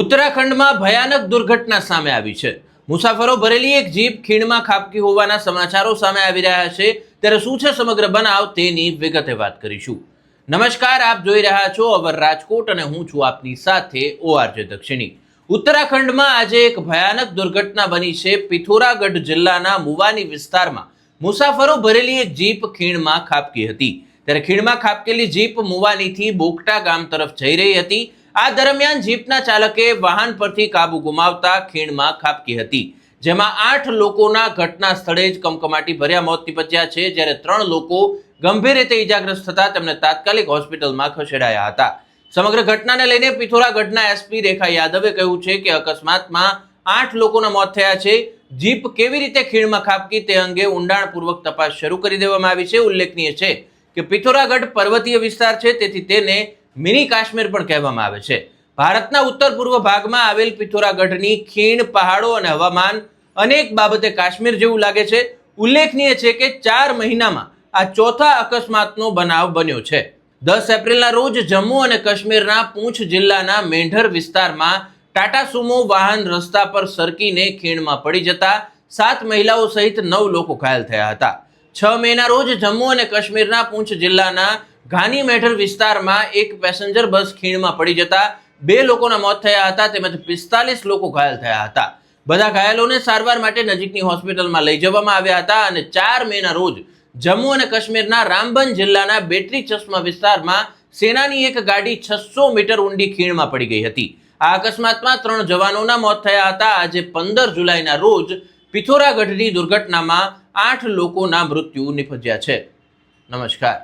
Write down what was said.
ઉત્તરાખંડમાં ભયાનક દુર્ઘટના સામે આવી છે. મુસાફરો ભરેલી એક જીપ ખીણમાં ખાબકી હોવાના સમાચારો સામે આવી રહ્યા છે. ત્યારે શું છે સમગ્ર બનાવ તેની વિગતે વાત કરીશું. નમસ્કાર, આપ જોઈ રહ્યા છો અવર રાજકોટ અને હું છું આપની સાથે ઓઆરજે દક્ષિણી. ઉત્તરાખંડમાં આજે એક ભયાનક દુર્ઘટના બની છે પિથોરાગઢ જિલ્લાના મુવાની વિસ્તારમાં. મુસાફરો ભરેલી એક જીપ ખીણમાં ખાબકી હતી. ત્યારે ખીણમાં ખાબકેલી જીપ મુવાનીથી બોકટા ગામ તરફ જઈ રહી હતી. આ દરમિયાન જીપના ચાલકે વાહન પરથી કાબુ ગુમાવતા ખીણમાં ખાબકી હતી, જેમાં આઠ લોકોના ઘટના સ્થળે જ કમકમાટી ભર્યા મોત નિપજ્યા છે, જ્યારે ત્રણ લોકો ગંભીર રીતે ઈજાગ્રસ્ત થતા તેમને તાત્કાલિક હોસ્પિટલમાં ખસેડાયા હતા. સમગ્ર ઘટનાને લઈને પિથોરાગઢના એસપી રેખા યાદવે કહ્યું છે કે અકસ્માતમાં આઠ લોકોના મોત થયા છે. જીપ કેવી રીતે ખીણમાં ખાબકી તે અંગે ઊંડાણપૂર્વક તપાસ શરૂ કરી દેવામાં આવી છે. ઉલ્લેખનીય છે કે પિથોરાગઢ પર્વતીય વિસ્તાર છે, તેથી તેને મિની કાશ્મીર પણ કહેવામાં આવે છે. ભારતના ઉત્તર પૂર્વ ભાગમાં આવેલ પિથોરાગઢની ખીણ, પહાડો અને હવામાન અનેક બાબતે કાશ્મીર જેવું લાગે છે. ઉલ્લેખનીય છે કે ચાર મહિનામાં આ ચોથા અકસ્માતનો બનાવ બન્યો છે. દસ એપ્રિલના રોજ જમ્મુ અને કાશ્મીરના પૂંછ જિલ્લાના મેંઢર વિસ્તારમાં ટાટા સુમો વાહન રસ્તા પર સરકીને ખીણમાં પડી જતા સાત મહિલાઓ સહિત નવ લોકો ઘાયલ થયા હતા. છ મેના રોજ જમ્મુ અને કાશ્મીરના પૂંછ જિલ્લાના ઘાની મેઢર વિસ્તારમાં એક પેસેન્જર બસ ખીણમાં પડી જતા બે લોકોના મોત થયા હતા, તેમજ પિસ્તાલીસ લોકો ઘાયલ થયા હતા. બધા ઘાયલોને સારવાર માટે નજીકની હોસ્પિટલમાં લઈ જવામાં આવ્યા હતા અને ચાર મેના રોજ જમ્મુ અને કાશ્મીરના રામબન જિલ્લાના બેટરી ચશ્મા વિસ્તારમાં સેનાની એક ગાડી છસો મીટર ઊંડી ખીણમાં પડી ગઈ હતી. આ અકસ્માતમાં ત્રણ જવાનોના મોત થયા હતા. આજે પંદર જુલાઈના રોજ પિથોરાગઢની દુર્ઘટનામાં આઠ લોકોના મૃત્યુ નિપજ્યા છે. નમસ્કાર.